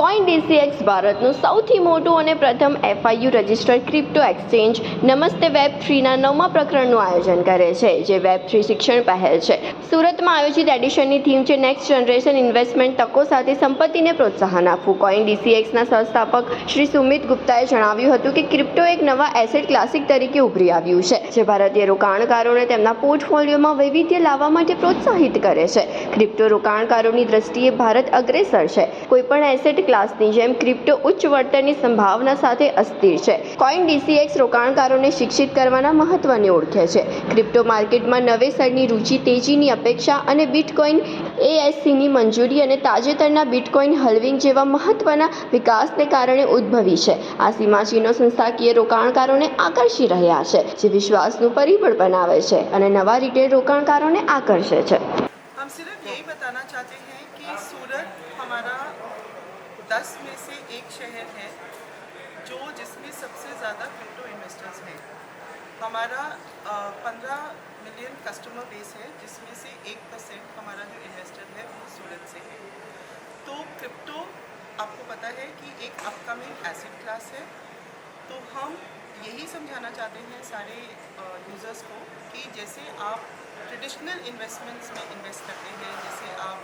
Coin ડીસીએક્સ ભારતનું સૌથી મોટું અને પ્રથમ FIU registered crypto exchange Namaste web થ્રીના નવમા પ્રકરણનું આયોજન કરે છે, જે વેબ થ્રી શિક્ષણ પહેલ છે. સુરતમાં આયોજિત એડિશનની થીમ છે નેક્સ્ટ જનરેશન ઇન્વેસ્ટમેન્ટ તકો સાથે સંપત્તિને પ્રોત્સાહન આપવું. કોઈન ડીસીએક્સના સંસ્થાપક શ્રી સુમિત ગુપ્તાએ જણાવ્યું હતું કે ક્રિપ્ટો એક નવા એસેટ ક્લાસિક તરીકે ઉભરી આવ્યું છે, જે ભારતીય રોકાણકારોને તેમના પોર્ટફોલિયોમાં વૈવિધ્ય લાવવા માટે પ્રોત્સાહિત કરે છે. ક્રિપ્ટો રોકાણકારોની દ્રષ્ટિએ ભારત અગ્રેસર છે. કોઈપણ એસેટ ક્લાસની જેમ ક્રિપ્ટો ઉચ્ચ વળતરની સંભાવના સાથે અસ્થિર છે કોઈન ડીસીએક્સ રોકાણકારોને શિક્ષિત કરવાના મહત્વને ઓળખે છે ક્રિપ્ટો માર્કેટમાં નવેસરની રુચિ તેજીની અપેક્ષા અને બિટકોઇન એએસસીની મંજૂરી અને તાજેતરના બિટકોઇન હલ્વિંગ જેવા મહત્વના વિકાસને કારણે ઉદ્ભવી છે આ સીમાચીનો સંસ્થાકીય રોકાણકારોને આકર્ષી રહ્યા છે જે વિશ્વાસનું પરિબળ બનાવે છે અને નવા રિટેલ રોકાણકારોને આકર્ષે છે हम सिर्फ यही बताना चाहते हैं कि सूरत हमारा दस में से एक शहर है जो जिसमें सबसे ज़्यादा क्रिप्टो इन्वेस्टर्स हैं। हमारा पंद्रह मिलियन कस्टमर बेस है, जिसमें से एक परसेंट हमारा जो इन्वेस्टर है वो सूरत से है। तो क्रिप्टो आपको पता है कि एक अपकमिंग एसिड क्लास है। तो हम यही समझाना चाहते हैं सारे यूज़र्स को कि जैसे आप ट्रेडिशनल इन्वेस्टमेंट्स में इन्वेस्ट करते हैं, जैसे आप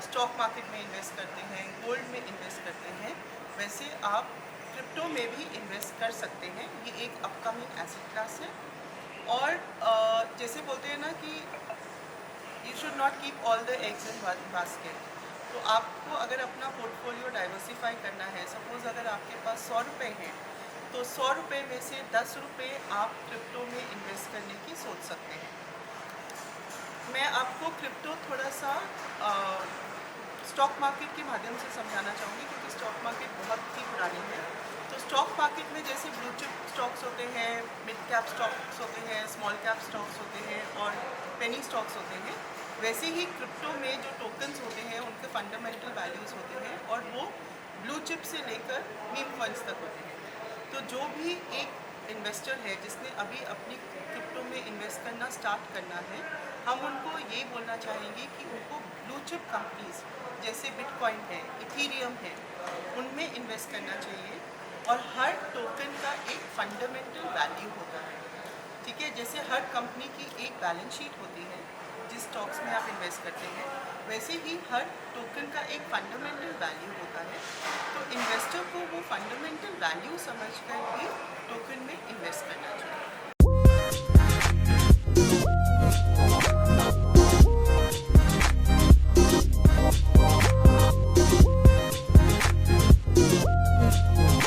स्टॉक मार्केट में इन्वेस्ट करते हैं गोल्ड में इन्वेस्ट करते हैं, वैसे आप क्रिप्टो में भी इन्वेस्ट कर सकते हैं। ये एक अपकमिंग एसेट क्लास है। और जैसे बोलते हैं ना कि you should not keep all the eggs in basket तो आपको अगर अपना पोर्टफोलियो डाइवर्सिफाई करना है सपोज़ अगर आपके पास सौ रुपये हैं तो सौ रुपये में से दस रुपये आप क्रिप्टो में इन्वेस्ट करने की सोच सकते हैं। मैं आपको क्रिप्टो स्टॉक मार्केट के माध्यम से समझाना चाहूँगी, क्योंकि स्टॉक मार्केट बहुत ही पुरानी है। तो स्टॉक मार्केट में जैसे ब्लू चिप स्टॉक्स होते हैं मिड कैप स्टॉक्स होते हैं स्मॉल कैप स्टॉक्स होते हैं और पेनी स्टॉक्स होते हैं, वैसे ही क्रिप्टो में जो टोकन्स होते हैं, उनके फंडामेंटल वैल्यूज़ होते हैं और वो ब्लू चिप से लेकर मीम फंड्स तक होते हैं। तो जो भी एक इन्वेस्टर है, जिसने अभी अपनी क्रिप्टो में इन्वेस्ट करना स्टार्ट करना है, हम उनको ये बोलना चाहेंगे कि उनको चिप कंपनीज़ जैसे बिटकॉइन है इथीरियम है, उनमें इन्वेस्ट करना चाहिए और हर टोकन का एक फंडामेंटल वैल्यू होता है। ठीक है? जैसे हर कंपनी की एक बैलेंस शीट होती है, जिस स्टॉक्स में आप इन्वेस्ट करते हैं, वैसे ही हर टोकन का एक फंडामेंटल वैल्यू होता है। तो इन्वेस्टर को वो फंडामेंटल वैल्यू समझकर ही टोकन में इन्वेस्ट करना